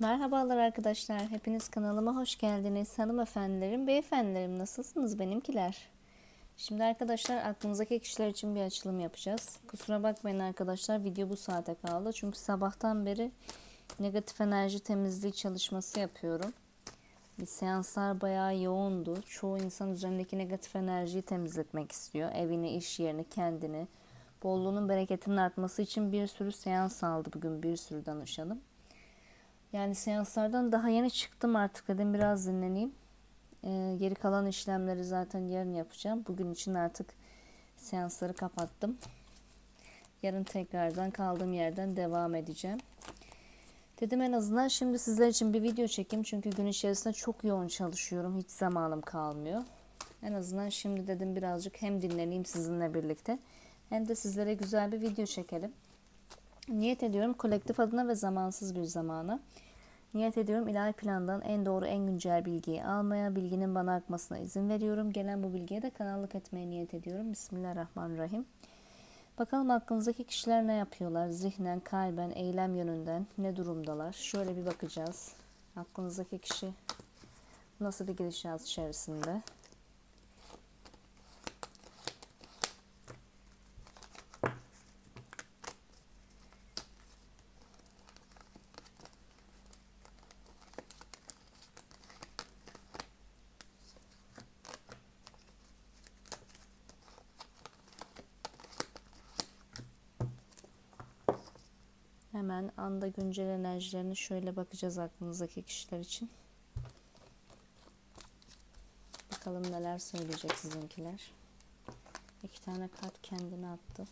Merhabalar arkadaşlar. Hepiniz kanalıma hoş geldiniz. Hanımefendilerim, beyefendilerim nasılsınız benimkiler? Şimdi arkadaşlar aklınızdaki kişiler için bir açılım yapacağız. Kusura bakmayın arkadaşlar video bu saate kaldı. Çünkü sabahtan beri negatif enerji temizliği çalışması yapıyorum. Bir seanslar bayağı yoğundu. Çoğu insan üzerindeki negatif enerjiyi temizletmek istiyor. Evini, iş yerini, kendini. Bolluğunun bereketinin artması için bir sürü seans aldı bugün bir sürü danışanım. Yani seanslardan daha yeni çıktım artık dedim biraz dinleneyim. Ee, geri kalan işlemleri zaten yarın yapacağım. Bugün için artık seansları kapattım. Yarın tekrardan kaldığım yerden devam edeceğim. Dedim en azından şimdi sizler için bir video çekeyim. Çünkü gün içerisinde çok yoğun çalışıyorum. Hiç zamanım kalmıyor. En azından şimdi dedim birazcık hem dinleneyim sizinle birlikte. Hem de sizlere güzel bir video çekelim. Niyet ediyorum kolektif adına ve zamansız bir zamana. Niyet ediyorum ilahi plandan en doğru en güncel bilgiyi almaya, bilginin bana akmasına izin veriyorum. Gelen bu bilgiye de kanallık etmeye niyet ediyorum. Bismillahirrahmanirrahim. Bakalım aklınızdaki kişiler ne yapıyorlar? Zihnen, kalben, eylem yönünden ne durumdalar? Şöyle bir bakacağız. Aklınızdaki kişi nasıl bir gidişat içerisinde? Hemen anda güncel enerjilerini şöyle bakacağız aklınızdaki kişiler için. Bakalım neler söyleyecek sizinkiler. İki tane kart kendine attı.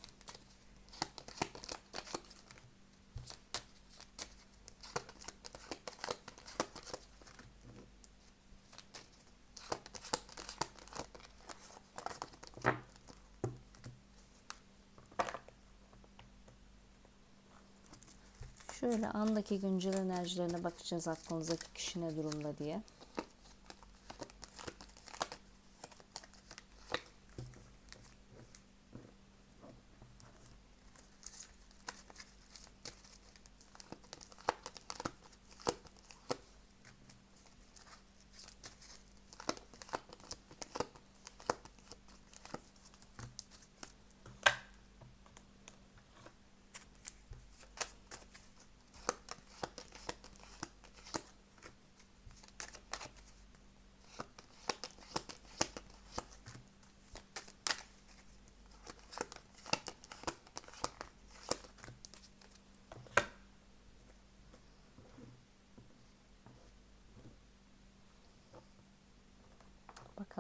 Şöyle andaki güncel enerjilerine bakacağız aklınızdaki kişi ne durumda diye.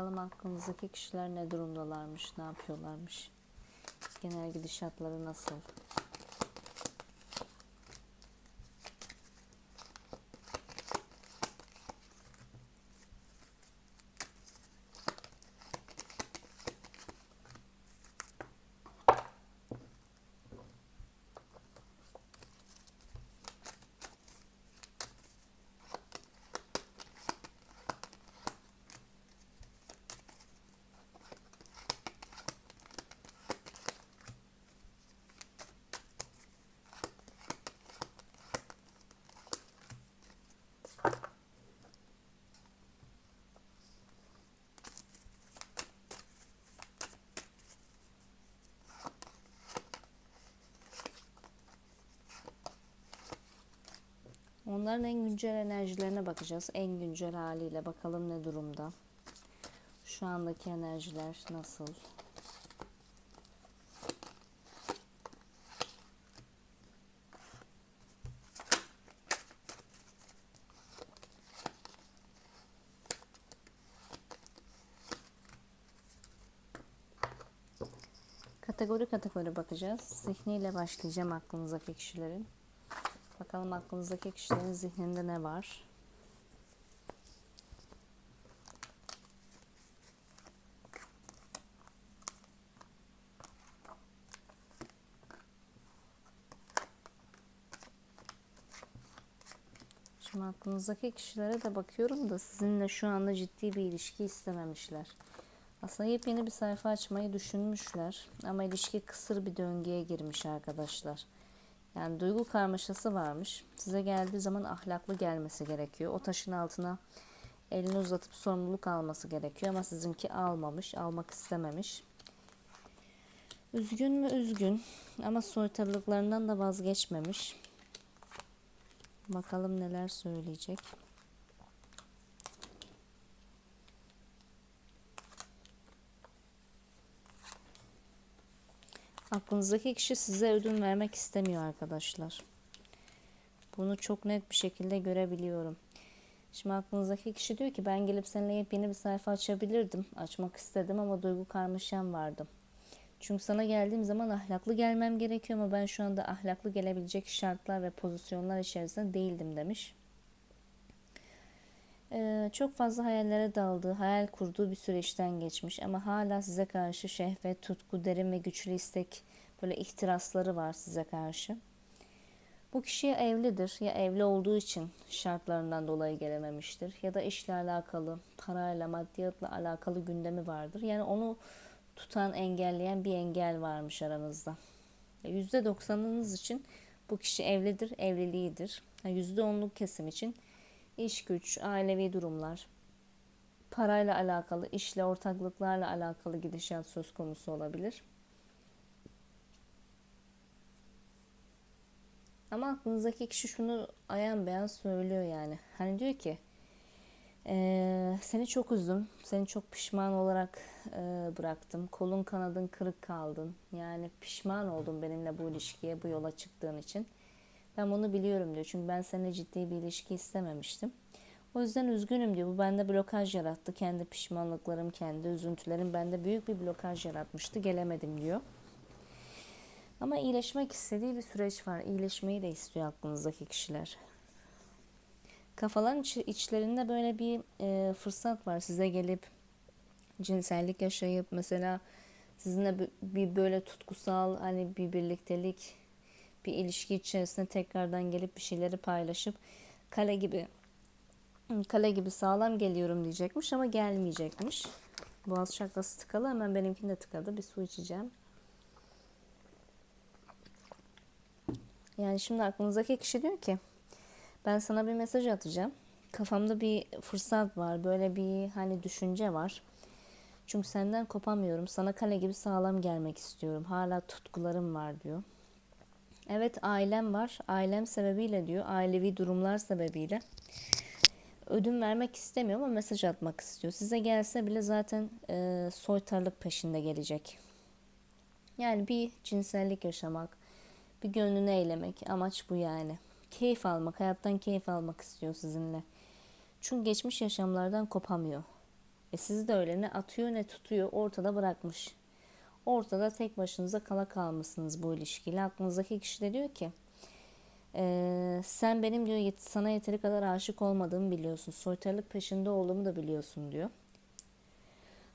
Bakalım aklınızdaki kişiler ne durumdalarmış, ne yapıyorlarmış. Genel gidişatları nasıl? Onların en güncel enerjilerine bakacağız. En güncel haliyle bakalım ne durumda. Şu andaki enerjiler nasıl? Kategori kategori bakacağız. Zihniyle başlayacağım aklınızdaki kişilerin. Bakalım aklınızdaki kişilerin zihninde ne var? Şimdi aklınızdaki kişilere de bakıyorum da sizinle şu anda ciddi bir ilişki istememişler. Aslında yepyeni bir sayfa açmayı düşünmüşler ama ilişki kısır bir döngüye girmiş arkadaşlar. Yani duygu karmaşası varmış. Size geldiği zaman ahlaklı gelmesi gerekiyor. O taşın altına elini uzatıp sorumluluk alması gerekiyor ama sizinki almamış, almak istememiş. Üzgün mü üzgün ama soytarılıklarından da vazgeçmemiş. Bakalım neler söyleyecek. Aklınızdaki kişi size ödün vermek istemiyor arkadaşlar. Bunu çok net bir şekilde görebiliyorum. Şimdi aklınızdaki kişi diyor ki ben gelip seninle yepyeni bir sayfa açabilirdim. Açmak istedim ama duygu karmaşam vardı. Çünkü sana geldiğim zaman ahlaklı gelmem gerekiyor ama ben şu anda ahlaklı gelebilecek şartlar ve pozisyonlar içerisinde değildim demiş. Ee, çok fazla hayallere daldığı, hayal kurduğu bir süreçten geçmiş ama hala size karşı şehvet, tutku, derin ve güçlü istek, böyle ihtirasları var size karşı. Bu kişi ya evlidir ya evli olduğu için şartlarından dolayı gelememiştir ya da işle alakalı, parayla, maddiyatla alakalı gündemi vardır. Yani onu tutan, engelleyen bir engel varmış aranızda. %90'ınız için bu kişi evlidir, evliliğidir. %10'luk kesim için iş güç, ailevi durumlar, parayla alakalı, işle, ortaklıklarla alakalı gidişat söz konusu olabilir. Ama aklınızdaki kişi şunu ayan beyan söylüyor yani. Hani diyor ki ee, seni çok üzdüm. Seni çok pişman olarak e, bıraktım. Kolun kanadın kırık kaldın. Yani pişman oldum benimle bu ilişkiye, bu yola çıktığın için. Ben bunu biliyorum diyor. Çünkü ben seninle ciddi bir ilişki istememiştim. O yüzden üzgünüm diyor. Bu bende blokaj yarattı. Kendi pişmanlıklarım, kendi üzüntülerim bende büyük bir blokaj yaratmıştı. Gelemedim diyor. Ama iyileşmek istediği bir süreç var. İyileşmeyi de istiyor aklınızdaki kişiler. Kafaların iç, içlerinde böyle bir e, fırsat var. Size gelip cinsellik yaşayıp mesela sizinle bir böyle tutkusal hani bir birliktelik bir ilişki içerisinde tekrardan gelip bir şeyleri paylaşıp kale gibi kale gibi sağlam geliyorum diyecekmiş ama gelmeyecekmiş. Boğaz şaklası tıkalı hemen benimkini de tıkadı. Bir su içeceğim. Yani şimdi aklınızdaki kişi diyor ki ben sana bir mesaj atacağım. Kafamda bir fırsat var. Böyle bir hani düşünce var. Çünkü senden kopamıyorum. Sana kale gibi sağlam gelmek istiyorum. Hala tutkularım var diyor. Evet ailem var. Ailem sebebiyle diyor. Ailevi durumlar sebebiyle. Ödün vermek istemiyor ama mesaj atmak istiyor. Size gelse bile zaten e, soytarlık peşinde gelecek. Yani bir cinsellik yaşamak, bir gönlünü eylemek. Amaç bu yani. Keyif almak, hayattan keyif almak istiyor sizinle. Çünkü geçmiş yaşamlardan kopamıyor. E sizi de öyle ne atıyor ne tutuyor ortada bırakmış. Ortada tek başınıza kala kalmışsınız bu ilişkiyle. Aklınızdaki kişi de diyor ki e, sen benim diyor sana yeteri kadar aşık olmadığımı biliyorsun. Soytarılık peşinde olduğumu da biliyorsun diyor.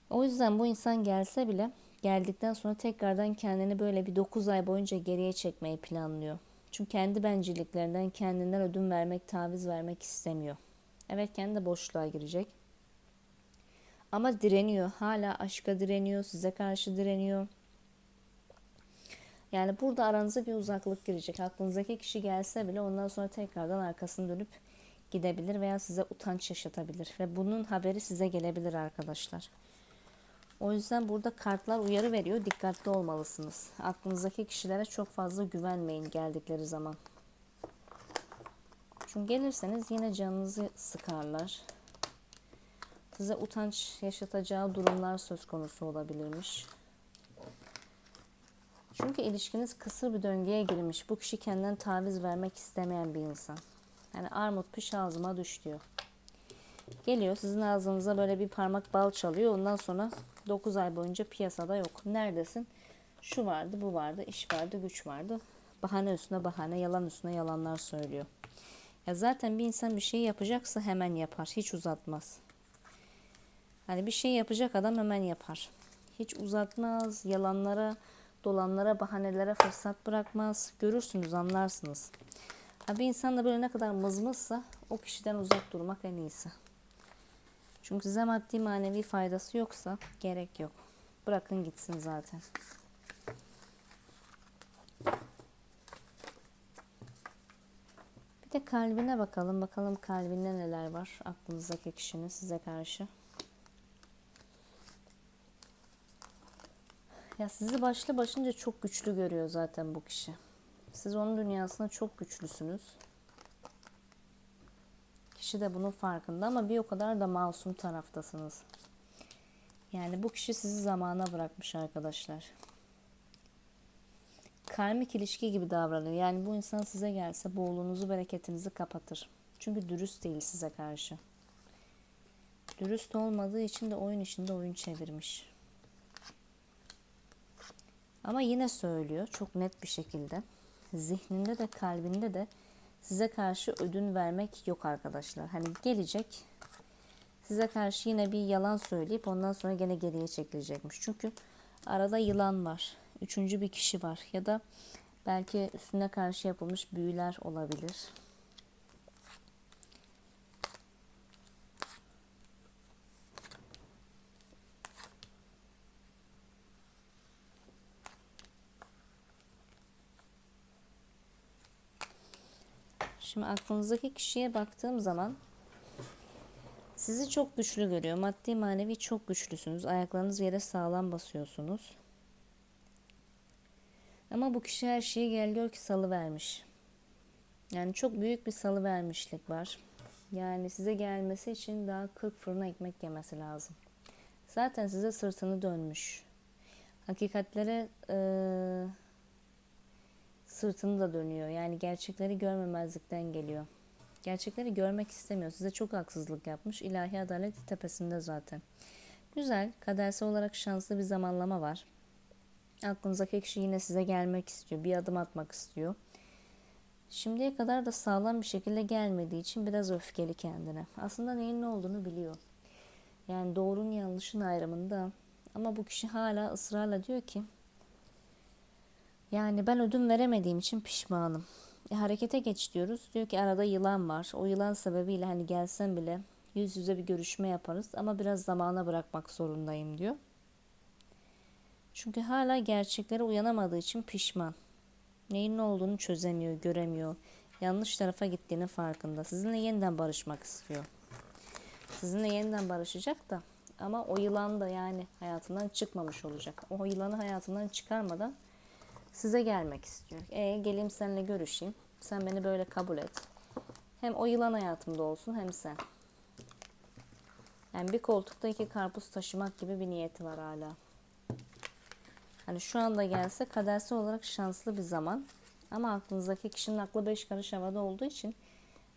O yüzden bu insan gelse bile geldikten sonra tekrardan kendini böyle bir 9 ay boyunca geriye çekmeyi planlıyor. Çünkü kendi bencilliklerinden kendinden ödün vermek, taviz vermek istemiyor. Evet kendi de boşluğa girecek. Ama direniyor. Hala aşka direniyor, size karşı direniyor. Yani burada aranıza bir uzaklık girecek. Aklınızdaki kişi gelse bile ondan sonra tekrardan arkasını dönüp gidebilir veya size utanç yaşatabilir. Ve bunun haberi size gelebilir arkadaşlar. O yüzden burada kartlar uyarı veriyor. Dikkatli olmalısınız. Aklınızdaki kişilere çok fazla güvenmeyin geldikleri zaman. Çünkü gelirseniz yine canınızı sıkarlar. Size utanç yaşatacağı durumlar söz konusu olabilirmiş. Çünkü ilişkiniz kısır bir döngüye girmiş. Bu kişi kendinden taviz vermek istemeyen bir insan. Yani armut piş ağzıma düş diyor. Geliyor sizin ağzınıza böyle bir parmak bal çalıyor. Ondan sonra 9 ay boyunca piyasada yok. Neredesin? Şu vardı, bu vardı, iş vardı, güç vardı. Bahane üstüne bahane, yalan üstüne yalanlar söylüyor. Ya zaten bir insan bir şey yapacaksa hemen yapar. Hiç uzatmaz. Hani bir şey yapacak adam hemen yapar. Hiç uzatmaz. Yalanlara, dolanlara, bahanelere fırsat bırakmaz. Görürsünüz, anlarsınız. Ha bir insan da böyle ne kadar mızmızsa o kişiden uzak durmak en iyisi. Çünkü size maddi manevi faydası yoksa gerek yok. Bırakın gitsin zaten. Bir de kalbine bakalım. Bakalım kalbinde neler var aklınızdaki kişinin size karşı. Ya sizi başlı başınca çok güçlü görüyor zaten bu kişi. Siz onun dünyasında çok güçlüsünüz. Kişi de bunun farkında ama bir o kadar da masum taraftasınız. Yani bu kişi sizi zamana bırakmış arkadaşlar. Karmik ilişki gibi davranıyor. Yani bu insan size gelse boğulunuzu, bereketinizi kapatır. Çünkü dürüst değil size karşı. Dürüst olmadığı için de oyun içinde oyun çevirmiş. Ama yine söylüyor çok net bir şekilde. Zihninde de kalbinde de size karşı ödün vermek yok arkadaşlar. Hani gelecek size karşı yine bir yalan söyleyip ondan sonra gene geriye çekilecekmiş. Çünkü arada yılan var. Üçüncü bir kişi var. Ya da belki üstüne karşı yapılmış büyüler olabilir. Şimdi aklınızdaki kişiye baktığım zaman sizi çok güçlü görüyor. Maddi manevi çok güçlüsünüz. Ayaklarınız yere sağlam basıyorsunuz. Ama bu kişi her şeyi gel gör ki salı vermiş. Yani çok büyük bir salı vermişlik var. Yani size gelmesi için daha 40 fırına ekmek yemesi lazım. Zaten size sırtını dönmüş. Hakikatlere e, sırtını da dönüyor. Yani gerçekleri görmemezlikten geliyor. Gerçekleri görmek istemiyor. Size çok haksızlık yapmış. İlahi adalet tepesinde zaten. Güzel. Kadersel olarak şanslı bir zamanlama var. Aklınızdaki kişi yine size gelmek istiyor. Bir adım atmak istiyor. Şimdiye kadar da sağlam bir şekilde gelmediği için biraz öfkeli kendine. Aslında neyin ne olduğunu biliyor. Yani doğrunun yanlışın ayrımında. Ama bu kişi hala ısrarla diyor ki yani ben ödün veremediğim için pişmanım. E, harekete geç diyoruz. Diyor ki arada yılan var. O yılan sebebiyle hani gelsen bile yüz yüze bir görüşme yaparız ama biraz zamana bırakmak zorundayım diyor. Çünkü hala gerçeklere uyanamadığı için pişman. Neyin ne olduğunu çözemiyor, göremiyor. Yanlış tarafa gittiğini farkında. Sizinle yeniden barışmak istiyor. Sizinle yeniden barışacak da ama o yılan da yani hayatından çıkmamış olacak. O yılanı hayatından çıkarmadan size gelmek istiyor. E geleyim seninle görüşeyim. Sen beni böyle kabul et. Hem o yılan hayatımda olsun hem sen. Yani bir koltukta iki karpuz taşımak gibi bir niyeti var hala. Hani şu anda gelse kadersel olarak şanslı bir zaman. Ama aklınızdaki kişinin aklı beş karış havada olduğu için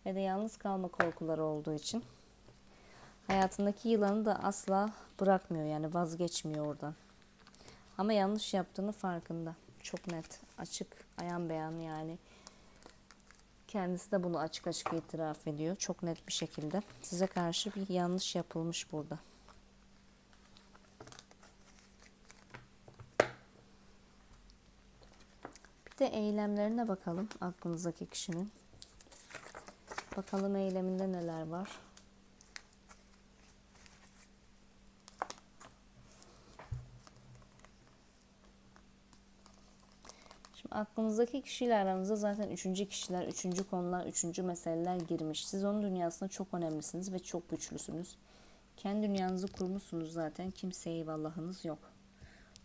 ve de yalnız kalma korkuları olduğu için hayatındaki yılanı da asla bırakmıyor yani vazgeçmiyor oradan. Ama yanlış yaptığını farkında. Çok net, açık, ayan beyan yani. Kendisi de bunu açık açık itiraf ediyor. Çok net bir şekilde. Size karşı bir yanlış yapılmış burada. Bir de eylemlerine bakalım aklınızdaki kişinin. Bakalım eyleminde neler var. Aklınızdaki kişiyle aranızda zaten üçüncü kişiler, üçüncü konular, üçüncü meseleler girmiş. Siz onun dünyasında çok önemlisiniz ve çok güçlüsünüz. Kendi dünyanızı kurmuşsunuz zaten. Kimseye eyvallahınız yok.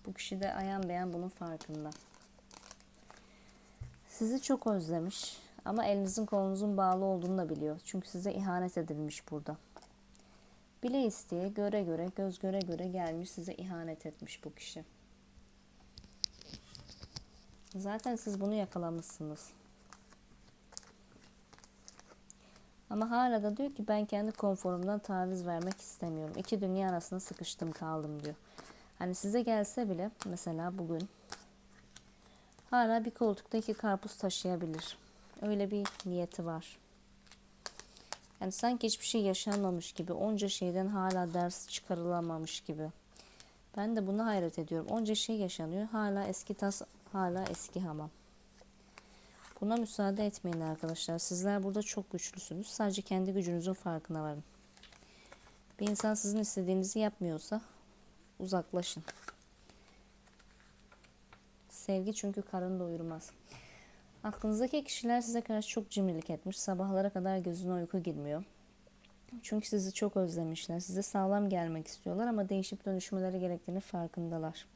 Bu kişi de ayan beyan bunun farkında. Sizi çok özlemiş ama elinizin kolunuzun bağlı olduğunu da biliyor. Çünkü size ihanet edilmiş burada. Bile isteye, göre göre, göz göre göre gelmiş size ihanet etmiş bu kişi. Zaten siz bunu yakalamışsınız. Ama hala da diyor ki ben kendi konforumdan taviz vermek istemiyorum. İki dünya arasında sıkıştım kaldım diyor. Hani size gelse bile mesela bugün hala bir koltukta iki karpuz taşıyabilir. Öyle bir niyeti var. Yani sanki hiçbir şey yaşanmamış gibi, onca şeyden hala ders çıkarılamamış gibi. Ben de buna hayret ediyorum. Onca şey yaşanıyor. Hala eski tas, hala eski hamam. Buna müsaade etmeyin arkadaşlar. Sizler burada çok güçlüsünüz. Sadece kendi gücünüzün farkına varın. Bir insan sizin istediğinizi yapmıyorsa uzaklaşın. Sevgi çünkü karın doyurmaz. Aklınızdaki kişiler size karşı çok cimrilik etmiş. Sabahlara kadar gözüne uyku girmiyor. Çünkü sizi çok özlemişler. Size sağlam gelmek istiyorlar ama değişip dönüşmeleri gerektiğini farkındalar.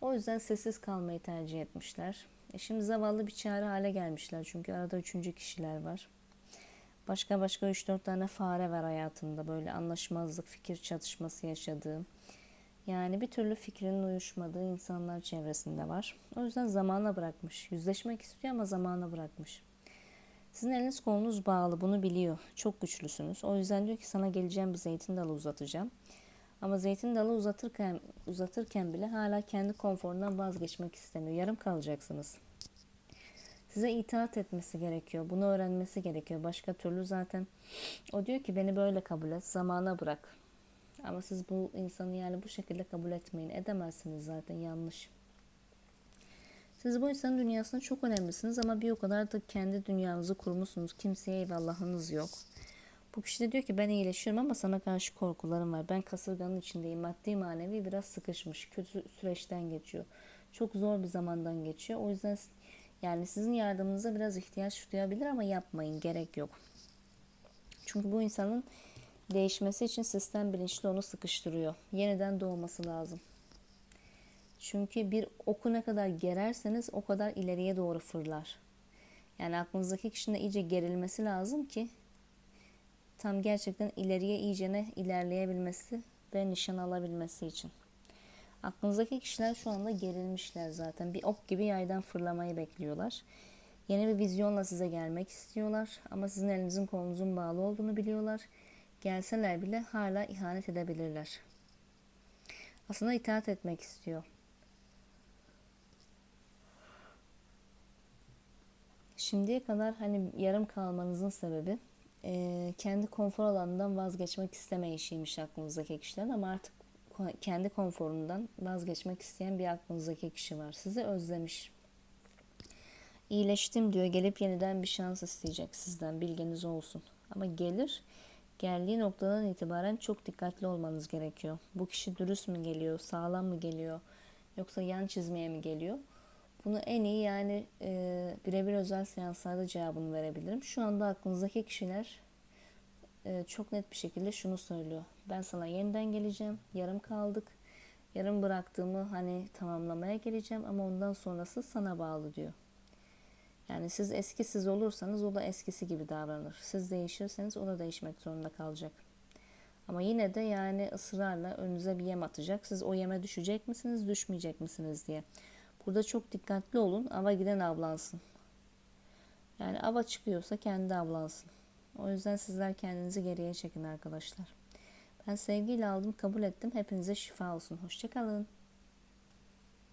O yüzden sessiz kalmayı tercih etmişler. E şimdi zavallı bir çare hale gelmişler. Çünkü arada üçüncü kişiler var. Başka başka 3-4 tane fare var hayatında. Böyle anlaşmazlık, fikir çatışması yaşadığı. Yani bir türlü fikrinin uyuşmadığı insanlar çevresinde var. O yüzden zamana bırakmış. Yüzleşmek istiyor ama zamana bırakmış. Sizin eliniz kolunuz bağlı bunu biliyor. Çok güçlüsünüz. O yüzden diyor ki sana geleceğim bir zeytin dalı uzatacağım. Ama zeytin dalı uzatırken uzatırken bile hala kendi konforundan vazgeçmek istemiyor. Yarım kalacaksınız. Size itaat etmesi gerekiyor. Bunu öğrenmesi gerekiyor. Başka türlü zaten o diyor ki beni böyle kabul et. Zamana bırak. Ama siz bu insanı yani bu şekilde kabul etmeyin. Edemezsiniz zaten yanlış. Siz bu insanın dünyasında çok önemlisiniz ama bir o kadar da kendi dünyanızı kurmuşsunuz. Kimseye eyvallahınız yok. Bu kişi de diyor ki ben iyileşiyorum ama sana karşı korkularım var. Ben kasırganın içindeyim. Maddi manevi biraz sıkışmış. Kötü süreçten geçiyor. Çok zor bir zamandan geçiyor. O yüzden yani sizin yardımınıza biraz ihtiyaç duyabilir ama yapmayın. Gerek yok. Çünkü bu insanın değişmesi için sistem bilinçli onu sıkıştırıyor. Yeniden doğması lazım. Çünkü bir oku ne kadar gererseniz o kadar ileriye doğru fırlar. Yani aklınızdaki kişinin iyice gerilmesi lazım ki tam gerçekten ileriye iyicene ilerleyebilmesi ve nişan alabilmesi için. Aklınızdaki kişiler şu anda gerilmişler zaten. Bir ok gibi yaydan fırlamayı bekliyorlar. Yeni bir vizyonla size gelmek istiyorlar ama sizin elinizin kolunuzun bağlı olduğunu biliyorlar. Gelseler bile hala ihanet edebilirler. Aslında itaat etmek istiyor. Şimdiye kadar hani yarım kalmanızın sebebi e, kendi konfor alanından vazgeçmek istemeyişiymiş aklınızdaki kişiler ama artık kendi konforundan vazgeçmek isteyen bir aklınızdaki kişi var. Sizi özlemiş. İyileştim diyor. Gelip yeniden bir şans isteyecek sizden. Bilginiz olsun. Ama gelir. Geldiği noktadan itibaren çok dikkatli olmanız gerekiyor. Bu kişi dürüst mü geliyor? Sağlam mı geliyor? Yoksa yan çizmeye mi geliyor? Bunu en iyi yani e, birebir özel seanslarda cevabını verebilirim. Şu anda aklınızdaki kişiler e, çok net bir şekilde şunu söylüyor. Ben sana yeniden geleceğim. Yarım kaldık. Yarım bıraktığımı hani tamamlamaya geleceğim ama ondan sonrası sana bağlı diyor. Yani siz eski siz olursanız o da eskisi gibi davranır. Siz değişirseniz o da değişmek zorunda kalacak. Ama yine de yani ısrarla önünüze bir yem atacak. Siz o yeme düşecek misiniz, düşmeyecek misiniz diye. Burada çok dikkatli olun. Ava giden avlansın. Yani ava çıkıyorsa kendi avlansın. O yüzden sizler kendinizi geriye çekin arkadaşlar. Ben sevgiyle aldım, kabul ettim. Hepinize şifa olsun. Hoşçakalın.